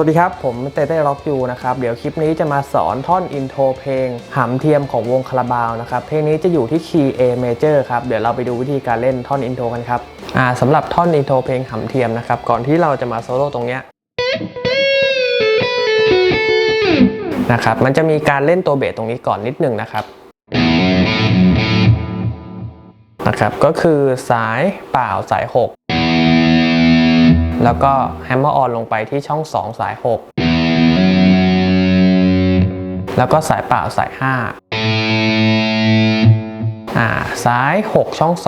วัสดีครับ ผมเต้เต้ร็อกยูนะครับ เดี๋ยวคลิปนี้จะมาสอนท่อนอินโทรเพลงหำเทียมของวงคาราบาวนะครับ เพลงนี้จะอยู่ที่คีย์ A major ครับ เดี๋ยวเราไปดูวิธีการเล่นท่อนอินโทรกันครับอ่าสำหรับท่อนอินโทรเพลงหำเทียมนะครับ ก่อนที่เราจะมาโซโล่ตรงเนี้ยนะครับ มันจะมีการเล่นตัวเบสตรงนี้ก่อนนิดนึงนะครับนะครับ ก็คือสายเปล่าสาย 6 แล้วก็แฮมเมอร์ออนลงไปที่ช่อง 2 สาย 6 แล้วก็สายเปล่าสาย 5 อ่าสาย 6 ช่อง 2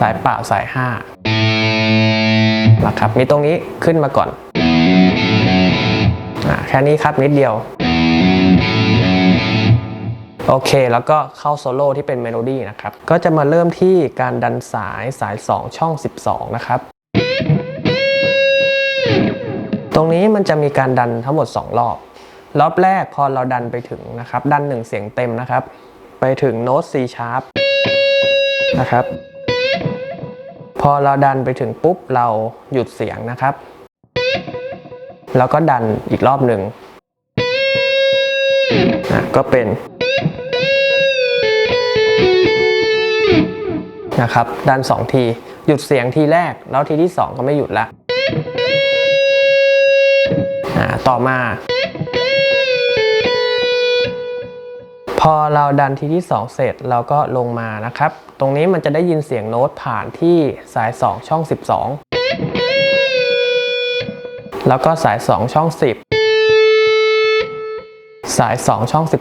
สายเปล่าสาย5นะครับมีตรงนี้ขึ้นมาก่อนอ่าแค่นี้ครับนิดเดียวโอเค แล้วก็เข้าโซโล่ที่เป็นเมโลดี้นะครับ ก็จะมาเริ่มที่การดันสายสาย 2 ช่อง 12 นะครับ ตรงนี้มันจะมีการดันทั้งหมด 2 รอบ รอบแรกพอเราดันไปถึงนะครับ ดัน 1 เสียงเต็มนะครับ ไปถึงโน้ต C sharp นะครับ พอเราดันไปถึงปุ๊บเราหยุดเสียงนะครับ แล้วก็ดันอีกรอบหนึ่งอะก็เป็นนะครับดัน 2 ที หยุดเสียงทีแรก แล้วทีที่ 2 ก็ไม่หยุดละ ต่อมา พอเราดันทีที่ 2 เสร็จเราก็ลงมานะครับ ตรงนี้มันจะได้ยินเสียงโน้ตผ่านที่สาย 2 ช่อง 12 แล้วก็สาย 2 ช่อง 10 สาย 2 ช่อง 12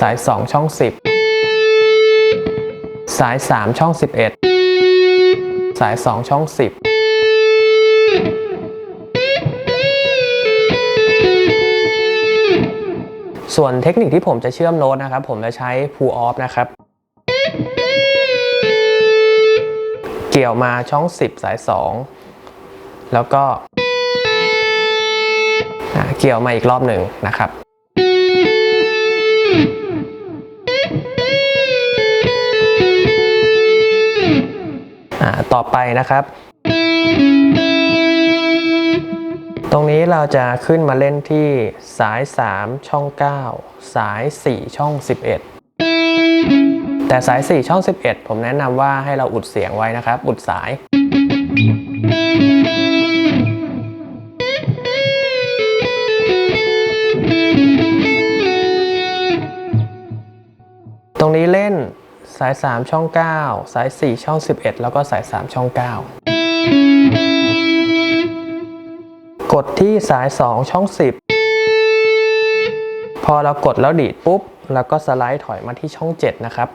สาย 2 ช่อง 10 สาย 3 ช่อง 11 สาย 2 ช่อง 10 ส่วนเทคนิคที่ผมจะเชื่อมโน้ตนะครับ ผมจะใช้ pull off นะครับ เกี่ยวมาช่อง 10 สาย 2 แล้วก็เกี่ยวมาอีกรอบหนึ่งนะครับต่อไปนะครับ ตรงนี้เราจะขึ้นมาเล่นที่สาย 3 ช่อง 9 สาย 4 ช่อง 11 แต่สาย 4 ช่อง 11 ผมแนะนำว่าให้เราอุดเสียงไว้นะครับ อุดสาย ตรงนี้เล่นสาย 3 ช่อง 9 สาย 4 ช่อง 11 แล้วก็สาย 3 ช่อง 9 กดที่สาย 2 ช่อง 10 พอเรากดแล้วดีดปุ๊บ แล้วก็สไลด์ถอยมาที่ช่อง 7 นะครับ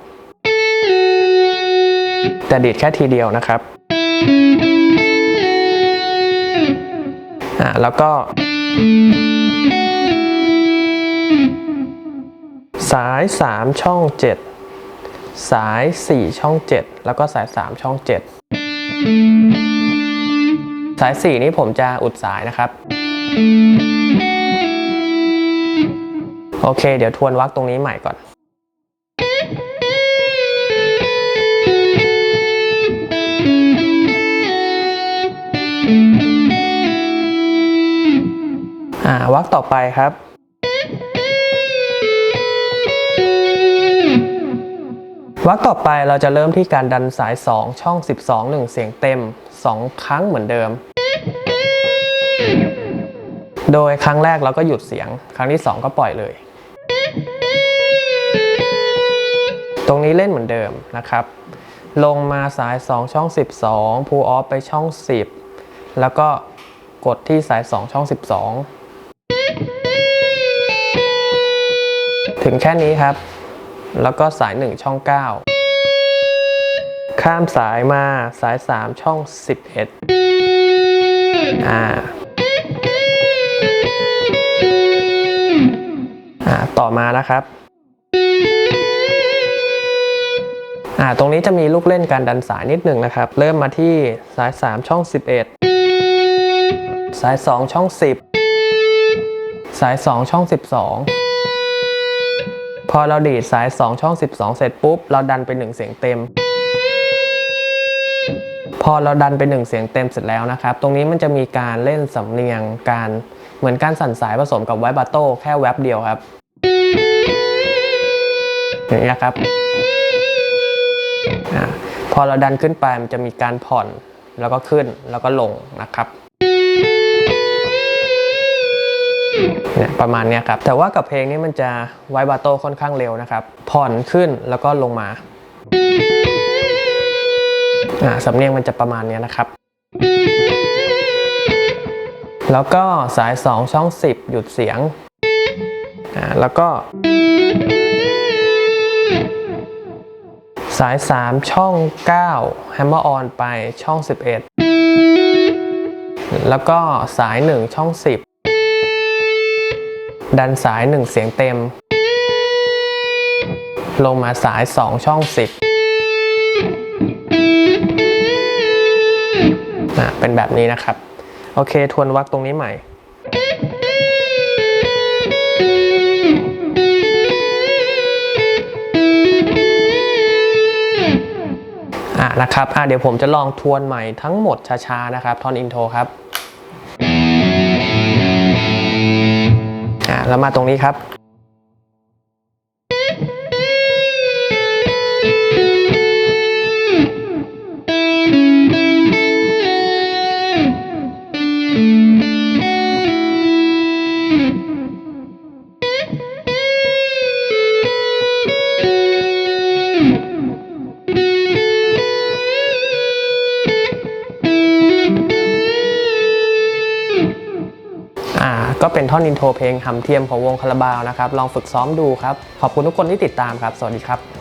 แต่ดีดแค่ทีเดียวนะครับอ่าแล้วก็สาย 3 ช่อง 7 สาย 4 ช่อง 7 แล้วก็สาย 3 ช่อง 7 สาย 4 นี้ผมจะอุดสายนะครับ โอเค เดี๋ยวทวนวักตรงนี้ใหม่ก่อน อ่าวักต่อไปครับ วรรคต่อไปเราจะเริ่มที่การดันสาย 2 ช่อง 12 1 เสียงเต็ม 2 ครั้งเหมือนเดิม โดยครั้งแรกเราก็หยุดเสียง ครั้งที่ 2 ก็ปล่อยเลย ตรงนี้เล่นเหมือนเดิมนะครับ ลงมาสาย 2 ช่อง 12 pull off ไปช่อง 10 แล้วก็กดที่สาย 2 ช่อง 12 ถึงแค่นี้ครับแล้วก็สาย 1 ช่อง 9 ข้ามสายมาสาย 3 ช่อง 11 อ่าอ่า ต่อมานะครับ อ่า ตรงนี้จะมีลูกเล่นการดันสายนิดหนึ่งนะครับ เริ่มมาที่สาย 3 ช่อง 11 สาย 2 ช่อง 10 สาย 2 ช่อง 12พอเราดีดสาย 2 ช่อง 12 เสร็จปุ๊บ เราดันไป 1 เสียงเต็ม พอเราดันไปหนึ่งเสียงเต็มเสร็จแล้วนะครับ ตรงนี้มันจะมีการเล่นสำเนียงการเหมือนการสั่นสายผสมกับไวบาโต้แค่แวบเดียวครับอย่างนี้ครับอพอเราดันขึ้นไปมันจะมีการผ่อนแล้วก็ขึ้นแล้วก็ลงนะครับเนี่ยประมาณนี้ครับแต่ว่ากับเพลงนี้มันจะไวบาโต้ค่อนข้างเร็วนะครับ ผ่อนขึ้นแล้วก็ลงมา สำเนียงมันจะประมาณนี้นะครับ แล้วก็สาย 2 ช่อง 10 หยุดเสียงอ่าแล้วก็ สาย 3 ช่อง9 Hammer on ไปช่อง 11 แล้วก็สาย 1 ช่อง 10 ดันสาย 1 เสียงเต็ม ลงมาสาย 2 ช่อง 10 อะเป็นแบบนี้นะครับ โอเคทวนวักตรงนี้ใหม่อะนะครับอะเดี๋ยวผมจะลองทวนใหม่ทั้งหมดช้าๆนะครับ ทอนอินโทรครับอะแล้วมาตรงนี้ครับ ก็เป็นท่อนอินโทรเพลงหำเทียมของวงคาราบาวนะครับ ลองฝึกซ้อมดูครับ ขอบคุณทุกคนที่ติดตามครับ สวัสดีครับ